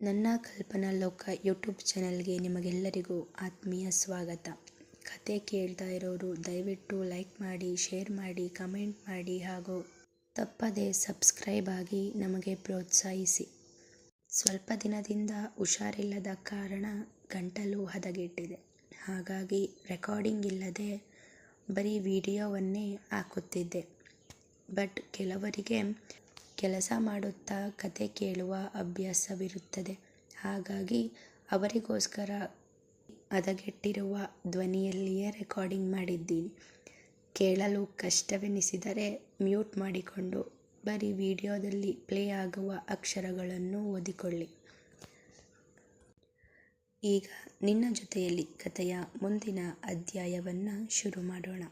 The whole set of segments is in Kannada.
ನನ್ನ ಕಲ್ಪನಾ ಲೋಕ ಯೂಟ್ಯೂಬ್ ಚಾನಲ್ಗೆ ನಿಮಗೆಲ್ಲರಿಗೂ ಆತ್ಮೀಯ ಸ್ವಾಗತ. ಕತೆ ಕೇಳ್ತಾ ಇರೋರು ದಯವಿಟ್ಟು ಲೈಕ್ ಮಾಡಿ, ಶೇರ್ ಮಾಡಿ, ಕಮೆಂಟ್ ಮಾಡಿ ಹಾಗೂ ತಪ್ಪದೆ ಸಬ್ಸ್ಕ್ರೈಬ್ ಆಗಿ ನಮಗೆ ಪ್ರೋತ್ಸಾಹಿಸಿ. ಸ್ವಲ್ಪ ದಿನದಿಂದ ಹುಷಾರಿಲ್ಲದ ಕಾರಣ ಗಂಟಲು ಹದಗೆಟ್ಟಿದೆ. ಹಾಗಾಗಿ ರೆಕಾರ್ಡಿಂಗ್ ಇಲ್ಲದೆ ಬರೀ ವಿಡಿಯೋವನ್ನೇ ಹಾಕುತ್ತಿದ್ದೆ. ಬಟ್ ಕೆಲವರಿಗೆ ಕೆಲಸ ಮಾಡುತ್ತಾ ಕತೆ ಕೇಳುವ ಅಭ್ಯಾಸವಿರುತ್ತದೆ. ಹಾಗಾಗಿ ಅವರಿಗೋಸ್ಕರ ಹದಗೆಟ್ಟಿರುವ ಧ್ವನಿಯಲ್ಲಿಯೇ ರೆಕಾರ್ಡಿಂಗ್ ಮಾಡಿದ್ದೀನಿ. ಕೇಳಲು ಕಷ್ಟವೆನಿಸಿದರೆ ಮ್ಯೂಟ್ ಮಾಡಿಕೊಂಡು ಬರೀ ವಿಡಿಯೋದಲ್ಲಿ ಪ್ಲೇ ಆಗುವ ಅಕ್ಷರಗಳನ್ನು ಓದಿಕೊಳ್ಳಿ. ಈಗ ನಿನ್ನ ಜೊತೆಯಲ್ಲಿ ಕಥೆಯ ಮುಂದಿನ ಅಧ್ಯಾಯವನ್ನು ಶುರು ಮಾಡೋಣ.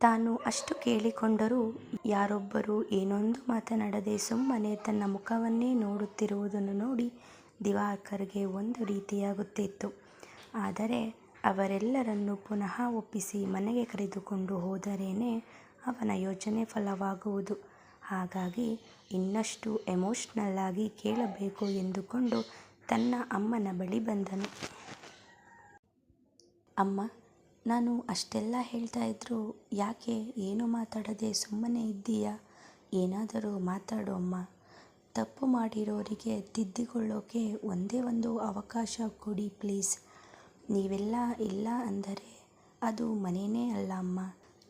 ತಾನು ಅಷ್ಟು ಕೇಳಿಕೊಂಡರೂ ಯಾರೊಬ್ಬರೂ ಏನೊಂದು ಮಾತನಾಡದೆ ಸುಮ್ಮನೆ ತನ್ನ ಮುಖವನ್ನೇ ನೋಡುತ್ತಿರುವುದನ್ನು ನೋಡಿ ದಿವಾಕರ್ಗೆ ಒಂದು ರೀತಿಯಾಗುತ್ತಿತ್ತು. ಆದರೆ ಅವರೆಲ್ಲರನ್ನು ಪುನಃ ಒಪ್ಪಿಸಿ ಮನೆಗೆ ಕರೆದುಕೊಂಡು ಹೋದರೇನೆ ಅವನ ಯೋಚನೆ ಫಲವಾಗುವುದು. ಹಾಗಾಗಿ ಇನ್ನಷ್ಟು ಎಮೋಷ್ನಲ್ ಆಗಿ ಕೇಳಬೇಕು ಎಂದುಕೊಂಡು ತನ್ನ ಅಮ್ಮನ ಬಳಿ ಬಂದನು. ಅಮ್ಮ ನಾನು ಅಷ್ಟೆಲ್ಲ ಹೇಳ್ತಾ ಇದ್ರು, ಯಾಕೆ? ಏನು ಮಾತಾಡದೆ ಸುಮ್ಮನೆ ಇದ್ದೀಯಾ? ಏನಾದರೂ ಮಾತಾಡು ಅಮ್ಮ. ತಪ್ಪು ಮಾಡಿರೋರಿಗೆ ತಿದ್ದಿಕೊಳ್ಳೋಕೆ ಒಂದೇ ಒಂದು ಅವಕಾಶ ಕೊಡಿ ಪ್ಲೀಸ್. ನೀವೆಲ್ಲ ಇಲ್ಲ ಅಂದರೆ ಅದು ಮನೆಯೇ ಅಲ್ಲ ಅಮ್ಮ.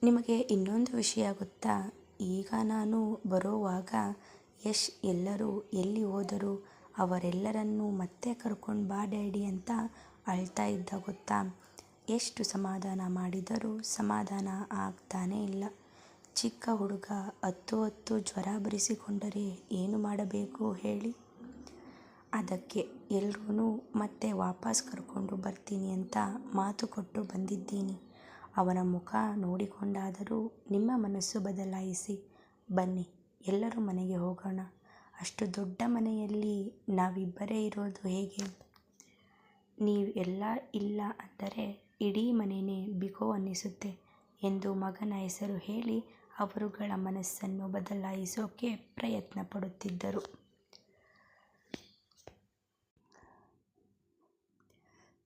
ನಿಮಗೆ ಇನ್ನೊಂದು ವಿಷಯ ಗೊತ್ತಾ? ಈಗ ನಾನು ಬರೋವಾಗ ಯಶ್ ಎಲ್ಲರೂ ಎಲ್ಲಿ ಹೋದರು? ಅವರೆಲ್ಲರನ್ನೂ ಮತ್ತೆ ಕರ್ಕೊಂಡು ಬಾ ಡ್ಯಾಡಿ ಅಂತ ಅಳ್ತಾ ಇದ್ದ ಗೊತ್ತಾ? ಎಷ್ಟು ಸಮಾಧಾನ ಮಾಡಿದರೂ ಸಮಾಧಾನ ಆಗ್ತಾನೆ ಇಲ್ಲ. ಚಿಕ್ಕ ಹುಡುಗ ಹತ್ತು ಹತ್ತು ಜ್ವರ ಬರಿಸಿಕೊಂಡರೆ ಏನು ಮಾಡಬೇಕು ಹೇಳಿ? ಅದಕ್ಕೆ ಎಲ್ರೂ ಮತ್ತೆ ವಾಪಸ್ ಕರ್ಕೊಂಡು ಬರ್ತೀನಿ ಅಂತ ಮಾತು ಕೊಟ್ಟು ಬಂದಿದ್ದೀನಿ. ಅವನ ಮುಖ ನೋಡಿಕೊಂಡಾದರೂ ನಿಮ್ಮ ಮನಸ್ಸು ಬದಲಾಯಿಸಿ, ಬನ್ನಿ, ಎಲ್ಲರೂ ಮನೆಗೆ ಹೋಗೋಣ. ಅಷ್ಟು ದೊಡ್ಡ ಮನೆಯಲ್ಲಿ ನಾವಿಬ್ಬರೇ ಇರೋದು ಹೇಗೆ? ನೀವು ಎಲ್ಲ ಇಲ್ಲ ಅಂದರೆ ಇಡೀ ಮನೆನೇ ಬಿಕೋ ಅನ್ನಿಸುತ್ತೆ ಎಂದು ಮಗನ ಹೆಸರು ಹೇಳಿ ಅವರುಗಳ ಮನಸ್ಸನ್ನು ಬದಲಾಯಿಸೋಕೆ ಪ್ರಯತ್ನ ಪಡುತ್ತಿದ್ದರು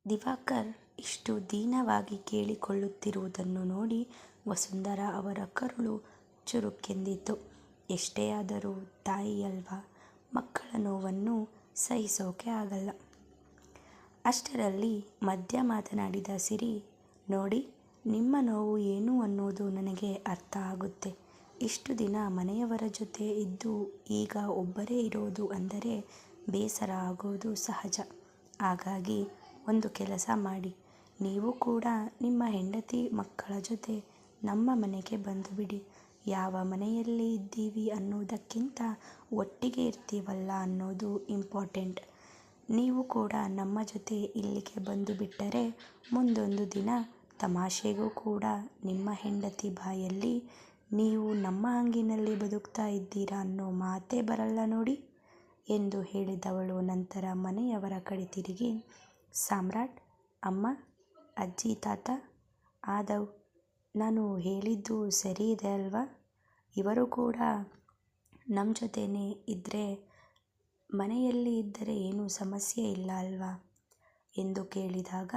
ದಿವಾಕರ್ ಇಷ್ಟು ದೀನವಾಗಿ ಕೇಳಿಕೊಳ್ಳುತ್ತಿರುವುದನ್ನು ನೋಡಿ ವಸುಂಧರಾ ಅವರ ಕರುಳು ಚುರುಕೆಂದಿತು ಎಷ್ಟೇ ಆದರೂ ತಾಯಿಯಲ್ವಾ ಮಕ್ಕಳ ನೋವನ್ನು ಸಹಿಸೋಕೆ ಆಗಲ್ಲ. ಅಷ್ಟರಲ್ಲಿ ಮಧ್ಯ ಮಾತನಾಡಿದ ಸಿರಿ, ನೋಡಿ, ನಿಮ್ಮ ನೋವು ಏನು ಅನ್ನೋದು ನನಗೆ ಅರ್ಥ ಆಗುತ್ತೆ. ಇಷ್ಟು ದಿನ ಮನೆಯವರ ಜೊತೆ ಇದ್ದು ಈಗ ಒಬ್ಬರೇ ಇರೋದು ಅಂದರೆ ಬೇಸರ ಆಗೋದು ಸಹಜ. ಹಾಗಾಗಿ ಒಂದು ಕೆಲಸ ಮಾಡಿ. ನೀವು ಕೂಡ ನಿಮ್ಮ ಹೆಂಡತಿ ಮಕ್ಕಳ ಜೊತೆ ನಮ್ಮ ಮನೆಗೆ ಬಂದು ಬಿಡಿ. ಯಾವ ಮನೆಯಲ್ಲಿ ಇದ್ದೀವಿ ಅನ್ನೋದಕ್ಕಿಂತ ಒಟ್ಟಿಗೆ ಇರ್ತೀವಲ್ಲ ಅನ್ನೋದು ಇಂಪಾರ್ಟೆಂಟ್ ನೀವು ಕೂಡ ನಮ್ಮ ಜೊತೆ ಇಲ್ಲಿಗೆ ಬಂದು ಬಿಟ್ಟರೆ ಮುಂದೊಂದು ದಿನ ತಮಾಷೆಗೂ ಕೂಡ ನಿಮ್ಮ ಹೆಂಡತಿ ಬಾಯಲ್ಲಿ ನೀವು ನಮ್ಮ ಹಂಗಿನಲ್ಲಿ ಬದುಕ್ತಾ ಇದ್ದೀರಾ ಅನ್ನೋ ಮಾತೇ ಬರಲ್ಲ ನೋಡಿ ಎಂದು ಹೇಳಿದವಳು ನಂತರ ಮನೆಯವರ ಕಡೆ ತಿರುಗಿ, ಸಾಮ್ರಾಟ್, ಅಮ್ಮ, ಅಜ್ಜಿ, ತಾತ, ಆದವ್, ನಾನು ಹೇಳಿದ್ದು ಸರಿ ಇದೆ ಅಲ್ವಾ? ಇವರು ಕೂಡ ನಮ್ಮ ಜೊತೆನೇ ಇದ್ದರೆ ಮನೆಯಲ್ಲಿ ಇದ್ದರೆ ಏನೂ ಸಮಸ್ಯೆ ಇಲ್ಲ ಅಲ್ವಾ? ಎಂದು ಕೇಳಿದಾಗ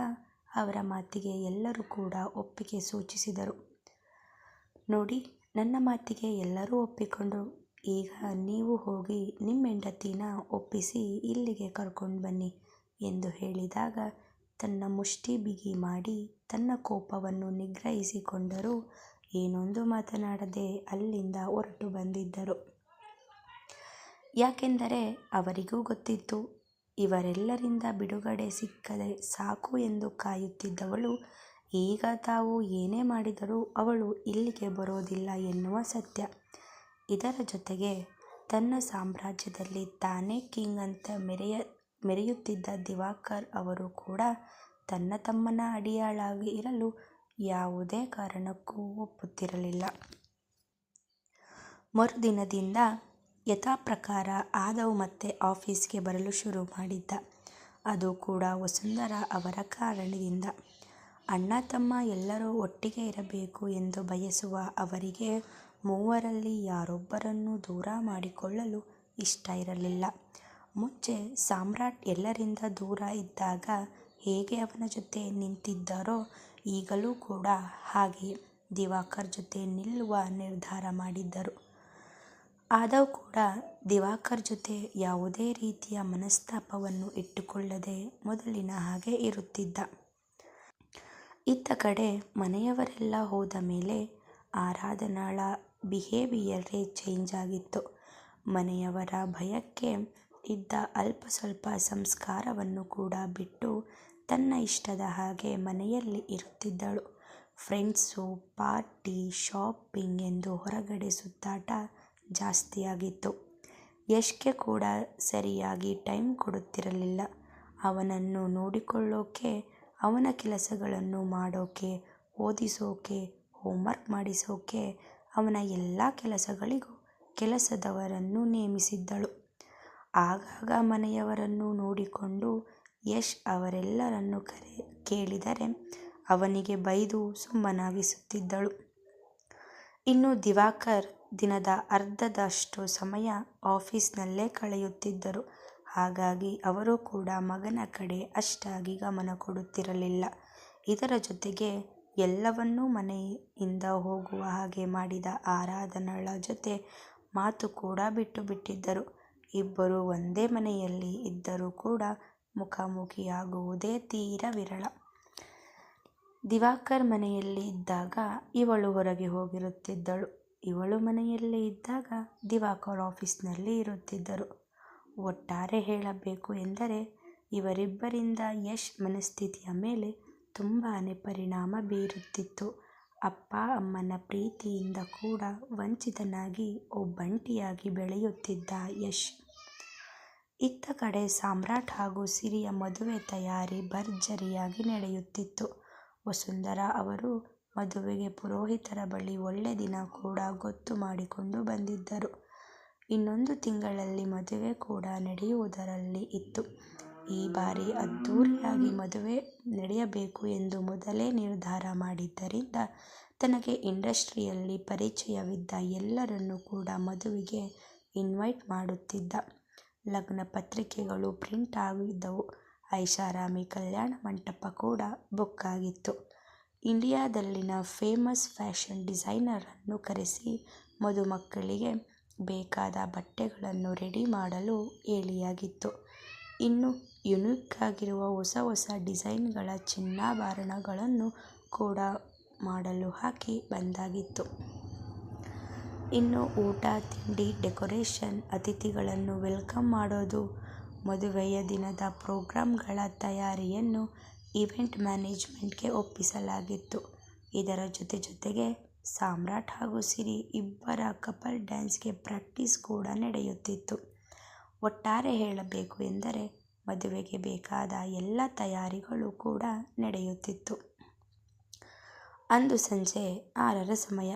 ಅವರ ಮಾತಿಗೆ ಎಲ್ಲರೂ ಕೂಡ ಒಪ್ಪಿಗೆ ಸೂಚಿಸಿದರು. ನೋಡಿ, ನನ್ನ ಮಾತಿಗೆ ಎಲ್ಲರೂ ಒಪ್ಪಿಕೊಂಡು ಈಗ ನೀವು ಹೋಗಿ ನಿಮ್ಮ ಹೆಂಡತಿನ ಒಪ್ಪಿಸಿ ಇಲ್ಲಿಗೆ ಕರ್ಕೊಂಡು ಬನ್ನಿ ಎಂದು ಹೇಳಿದಾಗ ತನ್ನ ಮುಷ್ಟಿ ಬಿಗಿ ಮಾಡಿ ತನ್ನ ಕೋಪವನ್ನು ನಿಗ್ರಹಿಸಿಕೊಂಡರೂ ಏನೊಂದು ಮಾತನಾಡದೆ ಅಲ್ಲಿಂದ ಹೊರಟು ಬಂದಿದ್ದರು. ಯಾಕೆಂದರೆ ಅವರಿಗೂ ಗೊತ್ತಿತ್ತು, ಇವರೆಲ್ಲರಿಂದ ಬಿಡುಗಡೆ ಸಿಕ್ಕದೆ ಸಾಕು ಎಂದು ಕಾಯುತ್ತಿದ್ದವಳು. ಈಗ ತಾವು ಏನೇ ಮಾಡಿದರೂ ಅವಳು ಇಲ್ಲಿಗೆ ಬರೋದಿಲ್ಲ ಎನ್ನುವ ಸತ್ಯ. ಇದರ ಜೊತೆಗೆ ತನ್ನ ಸಾಮ್ರಾಜ್ಯದಲ್ಲಿ ತಾನೇ ಕಿಂಗ್ ಅಂತ ಮೆರೆಯ, ಮೆರೆಯುತ್ತಿದ್ದ ದಿವಾಕರ್ ಅವರು ಕೂಡ ತನ್ನ ತಮ್ಮನ ಅಡಿಯಾಳಾಗಿ ಇರಲು ಯಾವುದೇ ಕಾರಣಕ್ಕೂ ಒಪ್ಪುತ್ತಿರಲಿಲ್ಲ. ಮರುದಿನದಿಂದ ಯಥಾಪ್ರಕಾರ ಆದವು ಮತ್ತೆ ಆಫೀಸ್ಗೆ ಬರಲು ಶುರು ಮಾಡಿದ್ದ ಅದು ಕೂಡ ವಸುಂಧರಾ ಅವರ ಕಾರಣದಿಂದ ಅಣ್ಣ, ತಮ್ಮ ಎಲ್ಲರೂ ಒಟ್ಟಿಗೆ ಇರಬೇಕು ಎಂದು ಬಯಸುವ ಅವರಿಗೆ ಮೂವರಲ್ಲಿ ಯಾರೊಬ್ಬರನ್ನು ದೂರ ಮಾಡಿಕೊಳ್ಳಲು ಇಷ್ಟ ಇರಲಿಲ್ಲ. ಮುಂಚೆ ಸಾಮ್ರಾಟ್ ಎಲ್ಲರಿಂದ ದೂರ ಇದ್ದಾಗ ಹೇಗೆ ಅವನ ಜೊತೆ ನಿಂತಿದ್ದರೋ ಈಗಲೂ ಕೂಡ ಹಾಗೆಯೇ ದಿವಾಕರ್ ಜೊತೆ ನಿಲ್ಲುವ ನಿರ್ಧಾರ ಮಾಡಿದ್ದರು. ಆದವ್ ಕೂಡ ದಿವಾಕರ್ ಜೊತೆ ಯಾವುದೇ ರೀತಿಯ ಮನಸ್ತಾಪವನ್ನು ಇಟ್ಟುಕೊಳ್ಳದೆ ಮೊದಲಿನ ಹಾಗೆ ಇರುತ್ತಿದ್ದ. ಇತ್ತ ಕಡೆ ಮನೆಯವರೆಲ್ಲ ಹೋದ ಮೇಲೆ ಆರಾಧನಾಳ ಬಿಹೇವಿಯರೇ ಚೇಂಜ್ ಆಗಿತ್ತು. ಮನೆಯವರ ಭಯಕ್ಕೆ ಇದ್ದ ಅಲ್ಪ ಸ್ವಲ್ಪ ಸಂಸ್ಕಾರವನ್ನು ಕೂಡ ಬಿಟ್ಟು ತನ್ನ ಇಷ್ಟದ ಹಾಗೆ ಮನೆಯಲ್ಲಿ ಇರುತ್ತಿದ್ದಳು. ಫ್ರೆಂಡ್ಸು, ಪಾರ್ಟಿ, ಶಾಪಿಂಗ್ ಎಂದು ಹೊರಗಡೆ ಸುತ್ತಾಟ ಜಾಸ್ತಿಯಾಗಿತ್ತು. ಯಶ್ಗೆ ಕೂಡ ಸರಿಯಾಗಿ ಟೈಮ್ ಕೊಡುತ್ತಿರಲಿಲ್ಲ. ಅವನನ್ನು ನೋಡಿಕೊಳ್ಳೋಕೆ, ಅವನ ಕೆಲಸಗಳನ್ನು ಮಾಡೋಕೆ, ಓದಿಸೋಕೆ, ಹೋಮ್ವರ್ಕ್ ಮಾಡಿಸೋಕೆ, ಅವನ ಎಲ್ಲ ಕೆಲಸಗಳಿಗೂ ಕೆಲಸದವರನ್ನು ನೇಮಿಸಿದ್ದಳು. ಆಗಾಗ ಮನೆಯವರನ್ನು ನೋಡಿಕೊಂಡು ಯಶ್ ಅವರೆಲ್ಲರನ್ನು ಕೇಳಿದರೆ ಅವನಿಗೆ ಬೈದು ಸುಮ್ಮನಾಗಿಸುತ್ತಿದ್ದಳು. ಇನ್ನು ದಿವಾಕರ್ ದಿನದ ಅರ್ಧದಷ್ಟು ಸಮಯ ಆಫೀಸ್ನಲ್ಲೇ ಕಳೆಯುತ್ತಿದ್ದರು. ಹಾಗಾಗಿ ಅವರು ಕೂಡ ಮಗನ ಕಡೆ ಅಷ್ಟಾಗಿ ಗಮನ ಕೊಡುತ್ತಿರಲಿಲ್ಲ. ಇದರ ಜೊತೆಗೆ ಎಲ್ಲವನ್ನೂ ಮನೆಯಿಂದ ಹೋಗುವ ಹಾಗೆ ಮಾಡಿದ ಆರಾಧನಳ ಜೊತೆ ಮಾತು ಕೂಡ ಬಿಟ್ಟು ಬಿಟ್ಟಿದ್ದರು. ಇಬ್ಬರೂ ಒಂದೇ ಮನೆಯಲ್ಲಿ ಇದ್ದರೂ ಕೂಡ ಮುಖಾಮುಖಿಯಾಗುವುದೇ ತೀರ ವಿರಳ. ದಿವಾಕರ್ ಮನೆಯಲ್ಲಿ ಇದ್ದಾಗ ಇವಳು ಹೊರಗೆ ಹೋಗಿರುತ್ತಿದ್ದಳು. ಇವಳು ಮನೆಯಲ್ಲೇ ಇದ್ದಾಗ ದಿವಾಕರ್ ಆಫೀಸ್ನಲ್ಲಿ ಇರುತ್ತಿದ್ದರು. ಒಟ್ಟಾರೆ ಹೇಳಬೇಕು ಎಂದರೆ ಇವರಿಬ್ಬರಿಂದ ಯಶ್ ಮನಸ್ಥಿತಿಯ ಮೇಲೆ ತುಂಬಾ ಪರಿಣಾಮ ಬೀರುತ್ತಿತ್ತು. ಅಪ್ಪ, ಅಮ್ಮನ ಪ್ರೀತಿಯಿಂದ ಕೂಡ ವಂಚಿತನಾಗಿ ಒಬ್ಬಂಟಿಯಾಗಿ ಬೆಳೆಯುತ್ತಿದ್ದ ಯಶ್. ಇತ್ತ ಕಡೆ ಸಾಮ್ರಾಟ್ ಹಾಗೂ ಸಿರಿಯ ಮದುವೆ ತಯಾರಿ ಭರ್ಜರಿಯಾಗಿ ನಡೆಯುತ್ತಿತ್ತು. ವಸುಂಧರಾ ಅವರು ಮದುವೆಗೆ ಪುರೋಹಿತರ ಬಳಿ ಒಳ್ಳೆ ದಿನ ಕೂಡ ಗೊತ್ತು ಮಾಡಿಕೊಂಡು ಬಂದಿದ್ದರು. ಇನ್ನೊಂದು ತಿಂಗಳಲ್ಲಿ ಮದುವೆ ಕೂಡ ನಡೆಯುವುದರಲ್ಲಿ ಇತ್ತು. ಈ ಬಾರಿ ಅದ್ಧೂರಿಯಾಗಿ ಮದುವೆ ನಡೆಯಬೇಕು ಎಂದು ಮೊದಲೇ ನಿರ್ಧಾರ ಮಾಡಿದ್ದರಿಂದ ತನಗೆ ಇಂಡಸ್ಟ್ರಿಯಲ್ಲಿ ಪರಿಚಯವಿದ್ದ ಎಲ್ಲರನ್ನು ಕೂಡ ಮದುವೆಗೆ ಇನ್ವೈಟ್ ಮಾಡುತ್ತಿದ್ದ. ಲಗ್ನ ಪತ್ರಿಕೆಗಳು ಪ್ರಿಂಟ್ ಆಗಿದ್ದವು. ಐಷಾರಾಮಿ ಕಲ್ಯಾಣ ಮಂಟಪ ಕೂಡ ಬುಕ್ ಆಗಿತ್ತು. ಇಂಡಿಯಾದಲ್ಲಿನ ಫೇಮಸ್ ಫ್ಯಾಷನ್ ಡಿಸೈನರನ್ನು ಕರೆಸಿ ಮದುಮಕ್ಕಳಿಗೆ ಬೇಕಾದ ಬಟ್ಟೆಗಳನ್ನು ರೆಡಿ ಮಾಡಲು ಹೇಳಿಯಾಗಿತ್ತು. ಇನ್ನು ಯುನೀಕ್ ಆಗಿರುವ ಹೊಸ ಹೊಸ ಡಿಸೈನ್ಗಳ ಚಿನ್ನಾಭರಣಗಳನ್ನು ಕೂಡ ಮಾಡಲು ಹಾಕಿ ಬಂದಾಗಿತ್ತು. ಇನ್ನು ಊಟ ತಿಂಡಿ, ಡೆಕೋರೇಷನ್, ಅತಿಥಿಗಳನ್ನು ವೆಲ್ಕಮ್ ಮಾಡೋದು, ಮದುವೆಯ ದಿನದ ಪ್ರೋಗ್ರಾಮ್ಗಳ ತಯಾರಿಯನ್ನು ಈವೆಂಟ್ ಮ್ಯಾನೇಜ್ಮೆಂಟ್ಗೆ ಒಪ್ಪಿಸಲಾಗಿತ್ತು. ಇದರ ಜೊತೆ ಜೊತೆಗೆ ಸಾಮ್ರಾಟ್ ಹಾಗೂ ಸಿರಿ ಇಬ್ಬರ ಕಪಲ್ ಡ್ಯಾನ್ಸ್ಗೆ ಪ್ರಾಕ್ಟೀಸ್ ಕೂಡ ನಡೆಯುತ್ತಿತ್ತು. ಒಟ್ಟಾರೆ ಹೇಳಬೇಕು ಎಂದರೆ ಮದುವೆಗೆ ಬೇಕಾದ ಎಲ್ಲ ತಯಾರಿಗಳು ಕೂಡ ನಡೆಯುತ್ತಿತ್ತು. ಅಂದು ಸಂಜೆ ಆರರ ಸಮಯ.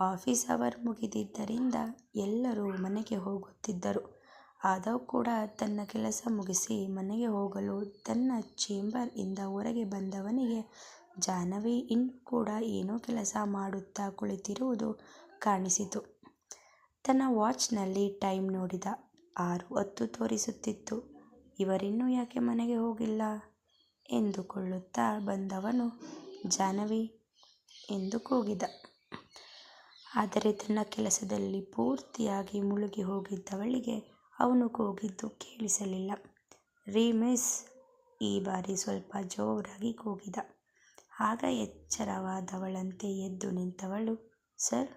ಆಫೀಸ್ ಅವರ್ ಮುಗಿದಿದ್ದರಿಂದ ಎಲ್ಲರೂ ಮನೆಗೆ ಹೋಗುತ್ತಿದ್ದರು. ಆದವ್ ಕೂಡ ತನ್ನ ಕೆಲಸ ಮುಗಿಸಿ ಮನೆಗೆ ಹೋಗಲು ತನ್ನ ಚೇಂಬರ್ ಇಂದ ಹೊರಗೆ ಬಂದವನಿಗೆ ಜಾಹ್ನವಿ ಇನ್ನೂ ಕೂಡ ಏನೋ ಕೆಲಸ ಮಾಡುತ್ತಾ ಕುಳಿತಿರುವುದು ಕಾಣಿಸಿತು. ತನ್ನ ವಾಚ್ನಲ್ಲಿ ಟೈಮ್ ನೋಡಿದ. ಆರು ಹತ್ತು ತೋರಿಸುತ್ತಿತ್ತು. ಇವರಿನ್ನೂ ಯಾಕೆ ಮನೆಗೆ ಹೋಗಿಲ್ಲ ಎಂದುಕೊಳ್ಳುತ್ತಾ ಬಂದವನು ಜಾಹ್ನವಿ ಎಂದು ಕೂಗಿದ. ಆದರೆ ತನ್ನ ಕೆಲಸದಲ್ಲಿ ಪೂರ್ತಿಯಾಗಿ ಮುಳುಗಿ ಹೋಗಿದ್ದವಳಿಗೆ ಅವನು ಕೂಗಿದ್ದು ಕೇಳಿಸಲಿಲ್ಲ. ರೀ ಮಿಸ್ ಈ ಬಾರಿ ಸ್ವಲ್ಪ ಜೋರಾಗಿ ಕೂಗಿದ. ಆಗ ಎಚ್ಚರವಾದವಳಂತೆ ಎದ್ದು ನಿಂತವಳು, ಸರ್,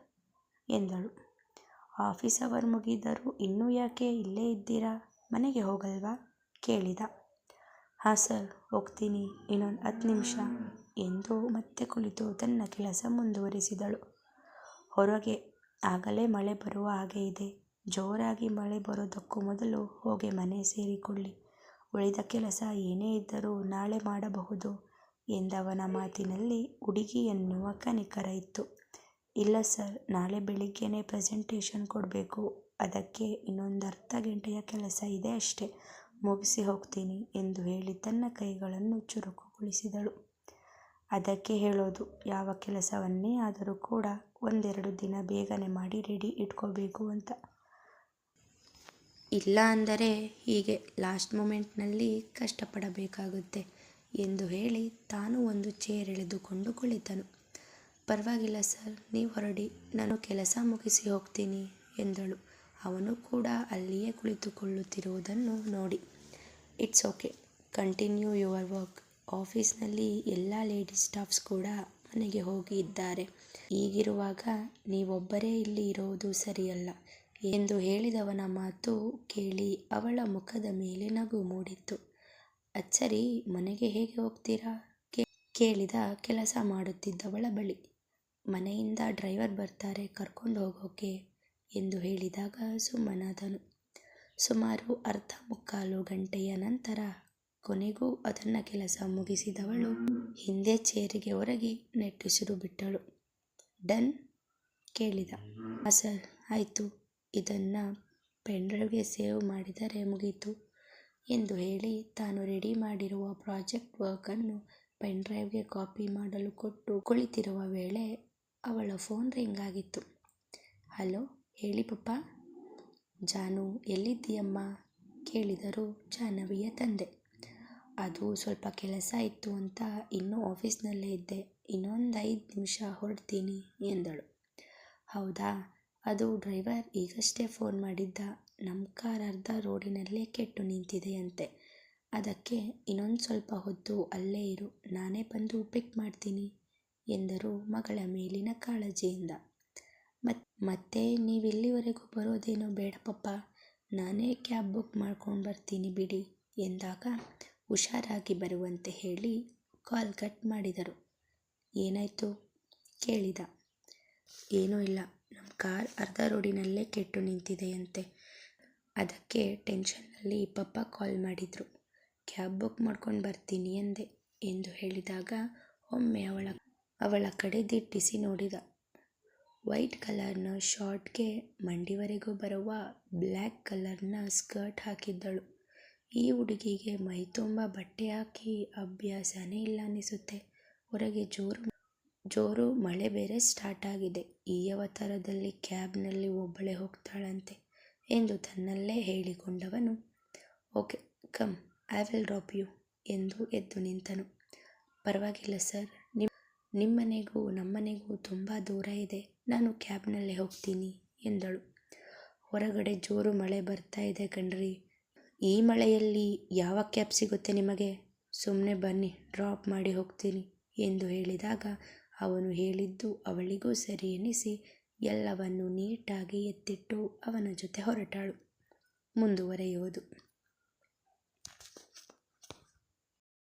ಎಂದಳು. ಆಫೀಸ್ ಅವರ್ ಮುಗಿದರೂ ಇನ್ನೂ ಯಾಕೆ ಇಲ್ಲೇ ಇದ್ದೀರಾ ಮನೆಗೆ ಹೋಗಲ್ವಾ ಕೇಳಿದ. ಹಾಂ, ಸರ್, ಹೋಗ್ತೀನಿ, ಇನ್ನೊಂದು ಹತ್ತು ನಿಮಿಷ, ಎಂದು ಮತ್ತೆ ಕುಳಿತು ತನ್ನ ಕೆಲಸ ಮುಂದುವರಿಸಿದಳು. ಹೊರಗೆ ಆಗಲೇ ಮಳೆ ಬರುವ ಹಾಗೆ ಇದೆ. ಜೋರಾಗಿ ಮಳೆ ಬರೋದಕ್ಕೂ ಮೊದಲು ಹೋಗಿ ಮನೆ ಸೇರಿಕೊಳ್ಳಿ. ಉಳಿದ ಕೆಲಸ ಏನೇ ಇದ್ದರೂ ನಾಳೆ ಮಾಡಬಹುದು ಎಂದವನ ಮಾತಿನಲ್ಲಿ ಹುಡುಗಿ ಎನ್ನುವ ಕನಿಕರ ಇತ್ತು. ಇಲ್ಲ ಸರ್, ನಾಳೆ ಬೆಳಿಗ್ಗೆನೇ ಪ್ರೆಸೆಂಟೇಷನ್ ಕೊಡಬೇಕು ಅದಕ್ಕೆ ಇನ್ನೊಂದು ಅರ್ಧ ಗಂಟೆಯ ಕೆಲಸ ಇದೆ ಅಷ್ಟೇ ಮುಗಿಸಿ ಹೋಗ್ತೀನಿ ಎಂದು ಹೇಳಿ ತನ್ನ ಕೈಗಳನ್ನು ಚುರುಕುಗೊಳಿಸಿದಳು. ಅದಕ್ಕೆ ಹೇಳೋದು, ಯಾವ ಕೆಲಸವನ್ನೇ ಆದರೂ ಕೂಡ ಒಂದೆರಡು ದಿನ ಬೇಗನೆ ಮಾಡಿ ರೆಡಿ ಇಟ್ಕೋಬೇಕು ಅಂತ ಇಲ್ಲ ಅಂದರೆ ಹೀಗೆ ಲಾಸ್ಟ್ ಮೂಮೆಂಟ್ನಲ್ಲಿ ಕಷ್ಟಪಡಬೇಕಾಗುತ್ತೆ ಎಂದು ಹೇಳಿ ತಾನು ಒಂದು ಚೇರ್ ಎಳೆದುಕೊಂಡು ಕುಳಿತನು. ಪರವಾಗಿಲ್ಲ ಸರ್, ನೀವು ಹೊರಡಿ, ನಾನು ಕೆಲಸ ಮುಗಿಸಿ ಹೋಗ್ತೀನಿ ಎಂದಳು. ಅವನು ಕೂಡ ಅಲ್ಲಿಯೇ ಕುಳಿತುಕೊಳ್ಳುತ್ತಿರುವುದನ್ನು ನೋಡಿ. It's okay continue your work ಆಫೀಸ್ನಲ್ಲಿ ಎಲ್ಲ ಲೇಡಿ ಸ್ಟಾಫ್ಸ್ ಕೂಡ ಮನೆಗೆ ಹೋಗಿ ಇದ್ದಾರೆ. ಈಗಿರುವಾಗ ನೀವೊಬ್ಬರೇ ಇಲ್ಲಿ ಇರೋದು ಸರಿಯಲ್ಲ. ಎಂದು ಹೇಳಿದವನ ಮಾತು ಕೇಳಿ ಅವಳ ಮುಖದ ಮೇಲೆ ನಗು ಮೂಡಿತ್ತು. ಅಚ್ಚರಿ, ಮನೆಗೆ ಹೇಗೆ ಹೋಗ್ತೀರಾ? ಕೇಳಿದ ಕೆಲಸ ಮಾಡುತ್ತಿದ್ದವಳ ಬಳಿ. ಮನೆಯಿಂದ ಡ್ರೈವರ್ ಬರ್ತಾರೆ, ಕರ್ಕೊಂಡು ಹೋಗೋಕೆ ಎಂದು ಹೇಳಿದಾಗ ಸುಮ್ಮನಾದನು ಸುಮಾರು ಅರ್ಧ ಮುಕ್ಕಾಲು ಗಂಟೆಯ ನಂತರ ಕೊನೆಗೂ ಅದನ್ನ ಕೆಲಸ ಮುಗಿಸಿದವಳು ಹಿಂದೆ ಚೇರಿಗೆ ಹೊರಗೆ ನೆಟ್ಟುಸಿರು ಬಿಟ್ಟಳು. ಡನ್ ಕೇಳಿದ. ಹಾಂ ಸರ್, ಆಯಿತು. ಇದನ್ನು ಪೆನ್ಡ್ರೈವ್ಗೆ ಸೇವ್ ಮಾಡಿದರೆ ಮುಗೀತು ಎಂದು ಹೇಳಿ ತಾನು ರೆಡಿ ಮಾಡಿರುವ ಪ್ರಾಜೆಕ್ಟ್ ವರ್ಕನ್ನು ಪೆನ್ಡ್ರೈವ್ಗೆ ಕಾಪಿ ಮಾಡಲು ಕೊಟ್ಟು ಕುಳಿತಿರುವ ವೇಳೆ ಅವಳ ಫೋನ್ ರಿಂಗ್ ಆಗಿತ್ತು. ಹಲೋ, ಹೇಳಿ ಪಪ್ಪ. ಜಾನು ಎಲ್ಲಿದ್ದೀಯಮ್ಮ? ಕೇಳಿದರು ಜಾಹ್ನವಿಯ ತಂದೆ. ಅದು ಸ್ವಲ್ಪ ಕೆಲಸ ಇತ್ತು ಅಂತ ಇನ್ನೂ ಆಫೀಸ್ನಲ್ಲೇ ಇದ್ದೆ. ಇನ್ನೊಂದು ಐದು ನಿಮಿಷ ಹೊರಡ್ತೀನಿ, ಎಂದಳು. ಹೌದಾ? ಅದು ಡ್ರೈವರ್ ಈಗಷ್ಟೇ ಫೋನ್ ಮಾಡಿದ್ದ. ನಮ್ಮ ಕಾರ್ ಅರ್ಧ ರೋಡಿನಲ್ಲೇ ಕೆಟ್ಟು ನಿಂತಿದೆಯಂತೆ ಅದಕ್ಕೆ ಇನ್ನೊಂದು ಸ್ವಲ್ಪ ಹೊತ್ತು ಅಲ್ಲೇ ಇರು. ನಾನೇ ಬಂದು ಪಿಕ್ ಮಾಡ್ತೀನಿ ಎಂದರು ಮಗಳ ಮೇಲಿನ ಕಾಳಜಿಯಿಂದ. ಮತ್, ಮತ್ತೆ ನೀವಿಲ್ಲಿವರೆಗೂ ಬರೋದೇನೋ ಬೇಡ ಪಪ್ಪ ನಾನೇ ಕ್ಯಾಬ್ ಬುಕ್ ಮಾಡ್ಕೊಂಡು ಬರ್ತೀನಿ ಬಿಡಿ ಎಂದಾಗ ಹುಷಾರಾಗಿ ಬರುವಂತೆ ಹೇಳಿ ಕಾಲ್ ಕಟ್ ಮಾಡಿದರು. ಏನಾಯಿತು? ಕೇಳಿದ. ಏನೂ ಇಲ್ಲ. ನಮ್ಮ ಕಾರ್ ಅರ್ಧ ರೋಡಿನಲ್ಲೇ ಕೆಟ್ಟು ನಿಂತಿದೆಯಂತೆ. ಅದಕ್ಕೆ ಟೆನ್ಷನ್ನಲ್ಲಿ ಪಪ್ಪ ಕಾಲ್ ಮಾಡಿದರು. ಕ್ಯಾಬ್ ಬುಕ್ ಮಾಡ್ಕೊಂಡು ಬರ್ತೀನಿ ಎಂದೆ ಎಂದು ಹೇಳಿದಾಗ ಒಮ್ಮೆ ಅವಳ ಅವಳ ಕಡೆ ದಿಟ್ಟಿಸಿ ನೋಡಿದ. ವೈಟ್ ಕಲರ್ನ ಶಾರ್ಟ್ಗೆ ಮಂಡಿವರೆಗೂ ಬರುವ ಬ್ಲ್ಯಾಕ್ ಕಲರ್ನ ಸ್ಕರ್ಟ್ ಹಾಕಿದ್ದಳು. ಈ ಹುಡುಗಿಗೆ ಮೈ ತುಂಬ ಬಟ್ಟೆ ಹಾಕಿ ಅಭ್ಯಾಸನೇ ಇಲ್ಲ ಅನಿಸುತ್ತೆ. ಹೊರಗೆ ಜೋರು ಜೋರು ಮಳೆ ಬೇರೆ ಸ್ಟಾರ್ಟ್ ಆಗಿದೆ. ಈ ಅವತಾರದಲ್ಲಿ ಕ್ಯಾಬ್ನಲ್ಲಿ ಒಬ್ಬಳೇ ಹೋಗ್ತಾಳಂತೆ ಎಂದು ತನ್ನಲ್ಲೇ ಹೇಳಿಕೊಂಡವನು. Okay come I will drop you ಎಂದು ಎದ್ದು ನಿಂತನು. ಪರವಾಗಿಲ್ಲ ಸರ್ ನಿಮ್ಮ ನಿಮ್ಮನೆಗೂ, ನಮ್ಮನೆಗೂ ತುಂಬ ದೂರ ಇದೆ. ನಾನು ಕ್ಯಾಬ್ನಲ್ಲೇ ಹೋಗ್ತೀನಿ, ಎಂದಳು. ಹೊರಗಡೆ ಜೋರು ಮಳೆ ಬರ್ತಾ ಇದೆ ಕಣ್ರಿ. ಈ ಮಳೆಯಲ್ಲಿ ಯಾವ ಕ್ಯಾಬ್ ಸಿಗುತ್ತೆ ನಿಮಗೆ? ಸುಮ್ಮನೆ ಬನ್ನಿ ಡ್ರಾಪ್ ಮಾಡಿ ಹೋಗ್ತೀನಿ, ಎಂದು ಹೇಳಿದಾಗ ಅವನು ಹೇಳಿದ್ದು ಅವಳಿಗೂ ಸರಿ ಎನಿಸಿ ಎಲ್ಲವನ್ನು ನೀಟಾಗಿ ಎತ್ತಿಟ್ಟು ಅವನ ಜೊತೆ ಹೊರಟಳು. ಮುಂದುವರೆಯುವುದು.